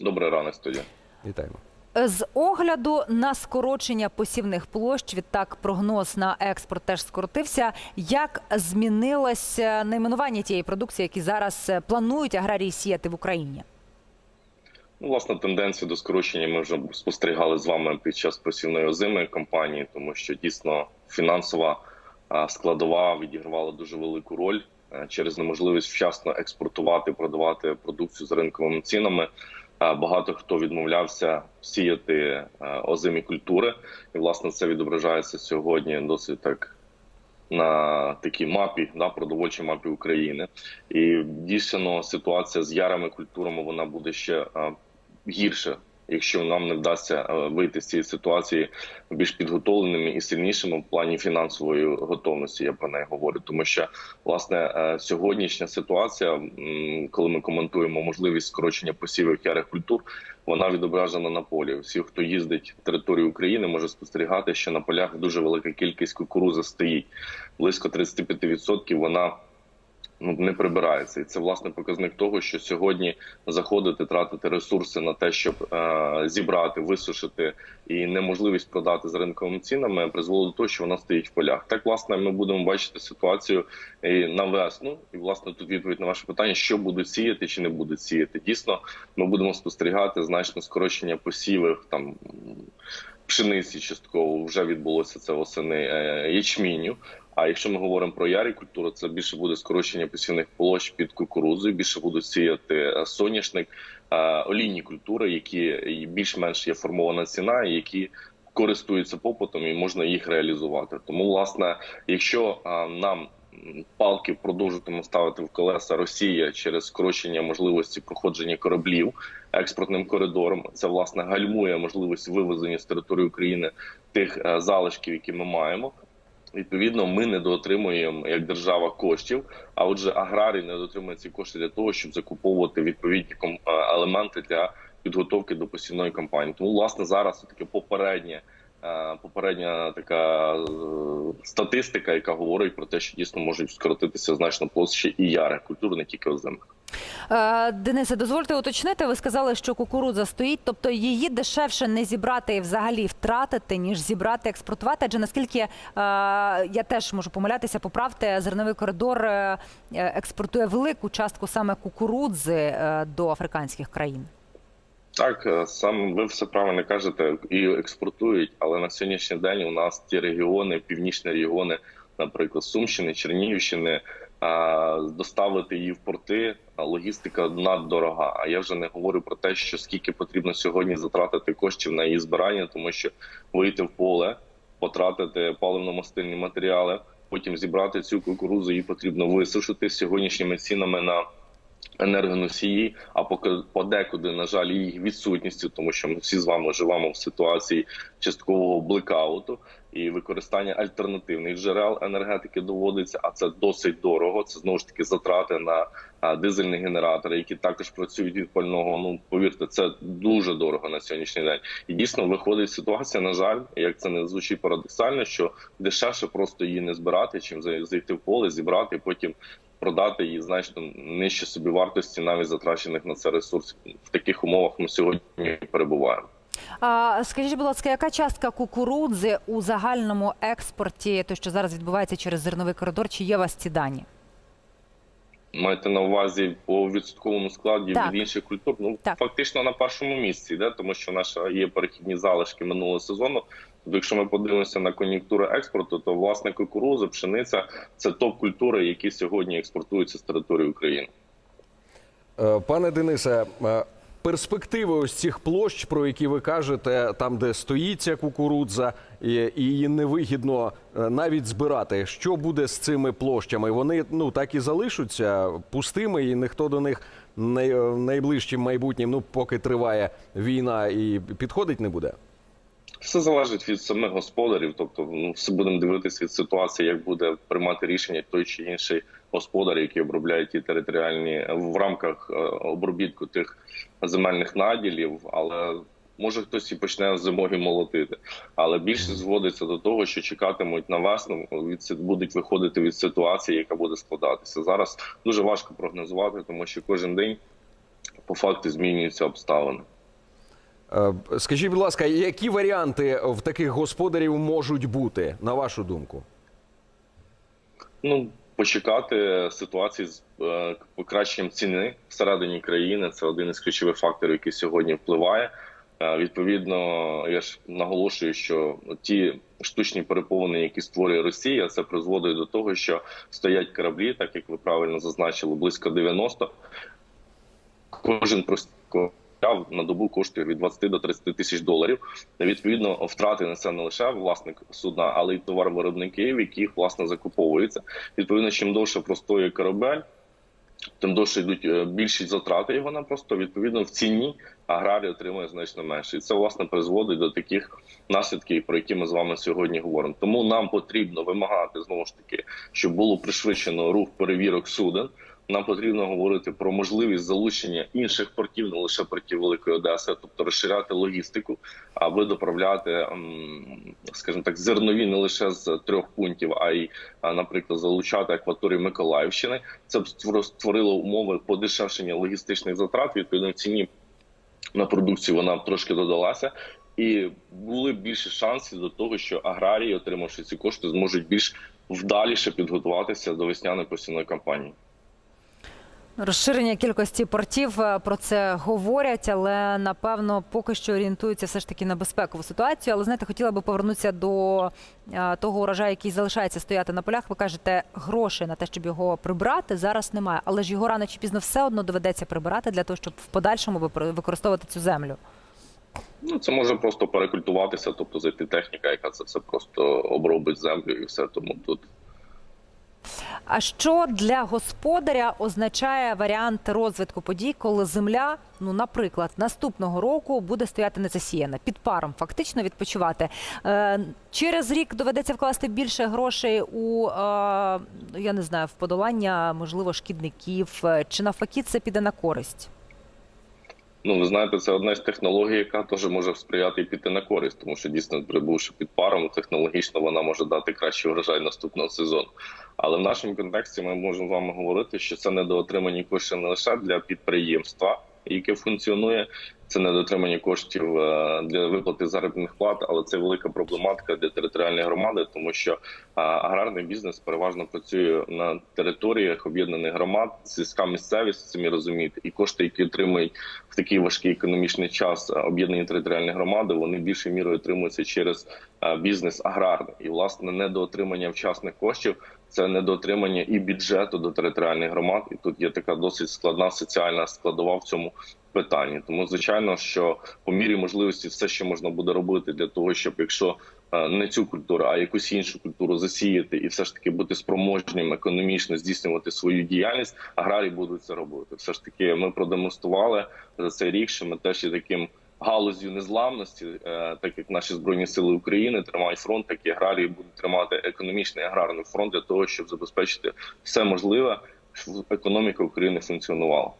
Добрий ранок, студія. Вітаємо. З огляду на скорочення посівних площ, відтак прогноз на експорт теж скоротився. Як змінилося найменування тієї продукції, які зараз е, планують аграрії сіяти в Україні? Ну, власне, тенденцію до скорочення ми вже спостерігали з вами під час посівної озимої кампанії, тому що дійсно фінансова складова відігравала дуже велику роль е, через неможливість вчасно експортувати, продавати продукцію з ринковими цінами. А, Багато хто відмовлявся сіяти е, озимі культури, і власне це відображається сьогодні досить так на такій мапі, да, продовольчій мапі України. І дійсно ситуація з ярими культурами вона буде ще а, гірше, якщо нам не вдасться вийти з цієї ситуації більш підготовленими і сильнішими в плані фінансової готовності. Я про неї говорю, тому що власне е, сьогоднішня ситуація, коли ми коментуємо можливість скорочення посівів ярих культур. Вона відображена на полі. Всі, хто їздить територію України, може спостерігати, що на полях дуже велика кількість кукурузи стоїть. Близько 35% вона ну не прибирається, і це власне показник того, що сьогодні заходити, тратити ресурси на те, щоб е, зібрати, висушити і неможливість продати з ринковими цінами, призвело до того, що вона стоїть в полях. Так, власне, ми будемо бачити ситуацію і на весну. І власне тут відповідь на ваше питання, що будуть сіяти чи не будуть сіяти. Дійсно, ми будемо спостерігати значне скорочення посівів там. Пшениці частково вже відбулося це восени е, ячміню. А якщо ми говоримо про ярі культури, це більше буде скорочення посівних площ під кукурудзою, більше будуть сіяти е, соняшник, е, олійні культури, які більш-менш є формована ціна, які користуються попитом і можна їх реалізувати. Тому, власне, якщо нам палки продовжуватиме ставити в колеса Росія через скорочення можливості проходження кораблів експортним коридором, це власне гальмує можливість вивезення з території України тих е, залишків, які ми маємо. Відповідно, ми не доотримуємо як держава коштів. А отже, аграрій не дотримує ці кошти для того, щоб закуповувати відповідні е, елементи для підготовки до посівної кампанії. Тому, власне, зараз таке попереднє. Е, Попередня така е, статистика, яка говорить про те, що дійсно можуть скоротитися значно площі і яри культур, не тільки озимих. Е, Денисе, дозвольте уточнити. Ви сказали, що кукурудза стоїть, тобто її дешевше не зібрати і взагалі втратити, ніж зібрати, експортувати. Адже наскільки я теж можу помилятися, поправте, зерновий коридор експортує велику частку саме кукурудзи до африканських країн. Так, е, саме ви все правильно кажете, і експортують, але на сьогоднішній день у нас ті регіони, північні регіони, наприклад, Сумщини, Чернігівщини, а, доставити її в порти, логістика наддорога. А я вже не говорю про те, що скільки потрібно сьогодні затратити коштів на її збирання, тому що вийти в поле, потратити паливно-мастильні матеріали, потім зібрати цю кукурузу, її потрібно висушити сьогоднішніми цінами на енергоносії, а поки подекуди, на жаль, їх відсутністю, тому що ми всі з вами живемо в ситуації часткового блекауту і використання альтернативних джерел енергетики доводиться, а це досить дорого. Це знову ж таки затрати на дизельні генератори, які також працюють від пального. Ну повірте, це дуже дорого на сьогоднішній день. І дійсно виходить ситуація. На жаль, як це не звучить парадоксально, що дешевше просто її не збирати, чим зай- зайти в поле, зібрати, потім продати її значно нижче собі вартості, навіть затрачених на це ресурсів. В таких умовах ми сьогодні перебуваємо. А, скажіть, будь ласка, яка частка кукурудзи у загальному експорті, то що зараз відбувається через зерновий коридор, чи є у вас ці дані? Маєте на увазі по відсотковому складі Так. від інших культур? Ну Так. фактично на першому місці, йде, тому що наша є перехідні залишки минулого сезону. Тобто, якщо ми подивимося на кон'юнктури експорту, то власне кукуруза, пшениця це топ культури, які сьогодні експортуються з території України. Е, Пане Денисе, е, перспективи ось цих площ, про які ви кажете, там, де стоїть ця кукурудза, і її невигідно е, навіть збирати. Що буде з цими площами? Вони ну так і залишаться пустими, і ніхто до них най, найближчим майбутнім, ну поки триває війна, і підходить не буде. Все залежить від самих господарів, тобто ну все будемо дивитися від ситуації, як буде приймати рішення той чи інший господар, який обробляє ті територіальні в рамках е, обробітку тих земельних наділів, але. Може хтось і почне зимою молотити, але більшість зводиться до того, що чекатимуть на весну, від будуть виходити від ситуації, яка буде складатися. Зараз дуже важко прогнозувати, тому що кожен день по факту змінюються обставини. Е, Скажіть, будь ласка, які варіанти в таких господарів можуть бути, на вашу думку? Ну, почекати ситуації з е, покращенням ціни всередині країни. Це один із ключових факторів, який сьогодні впливає. Е, Відповідно, я ж наголошую, що ті штучні переповнення, які створює Росія, це призводить до того, що стоять кораблі, так як ви правильно зазначили, близько 90. Кожен простий корабель на добу коштує від 20 до 30 тисяч доларів. Відповідно, втрати несе не лише власник судна, але й товаровиробники, в яких власне закуповується. Відповідно, чим довше простоює корабель, тим довше йдуть е, більші затрати його на просто відповідно в ціні аграрій отримує значно менше, і це власне призводить до таких наслідків, про які ми з вами сьогодні говоримо. Тому нам потрібно вимагати знову ж таки, щоб було пришвидшено рух перевірок суден. Нам потрібно говорити про можливість залучення інших портів, не лише портів Великої Одеси, тобто розширяти логістику, аби доправляти, скажімо так, зернові не лише з трьох пунктів, а й, наприклад, залучати акваторію Миколаївщини. Це б створило умови подешевшення логістичних затрат. Відповідно, ціні на продукцію вона трошки додалася. І були більше шансів до того, що аграрії, отримавши ці кошти, зможуть більш вдаліше підготуватися до весняної посівної кампанії. Розширення кількості портів е, про це говорять, але напевно поки що орієнтуються все ж таки на безпекову ситуацію. Але знаєте, хотіла би повернутися до е, того урожаю, який залишається стояти на полях. Ви кажете, грошей на те, щоб його прибрати, зараз немає. Але ж його рано чи пізно все одно доведеться прибирати для того, щоб в подальшому ви- використовувати цю землю. Ну це може просто перекультуватися, тобто зайти техніка, яка це все просто обробить землю, і все тому тут А що для господаря означає варіант розвитку подій, коли земля, ну наприклад, наступного року буде стояти незасіяна під паром, фактично відпочивати? Е, через рік доведеться вкласти більше грошей у е, я не знаю, в подолання можливо шкідників, е, чи навпаки це піде на користь? Ну, ви знаєте, це одна з технологій, яка теж може сприяти і піти на користь, тому що дійсно, прибувши під паром, технологічно вона може дати кращий врожай наступного сезону. Але в нашому контексті ми можемо вам говорити, що це недоотримані кошти не лише для підприємства, яке функціонує, це недоотримані коштів е, для виплати заробітних плат, але це велика проблематика для територіальної громади, тому що е, аграрний бізнес переважно працює на територіях об'єднаних громад, сільська місцевість самі розумієте, і кошти, які отримують в такий важкий економічний час е, об'єднані територіальні громади, вони більшою мірою отримуються через бізнес аграрний і власне недоотримання вчасних коштів. Це недоотримання і бюджету до територіальних громад, і тут є така досить складна соціальна складова в цьому питанні. Тому звичайно, що по мірі можливості все, що можна буде робити для того, щоб якщо е, не цю культуру, а якусь іншу культуру засіяти і все ж таки бути спроможнім економічно здійснювати свою діяльність, аграрії будуть це робити. Все ж таки, ми продемонстрували за цей рік, що ми теж є таким. Галузю незламності, е, так як наші збройні сили України тримають фронт, так і аграрії будуть тримати економічний аграрний фронт для того, щоб забезпечити все можливе, щоб економіка України функціонувала.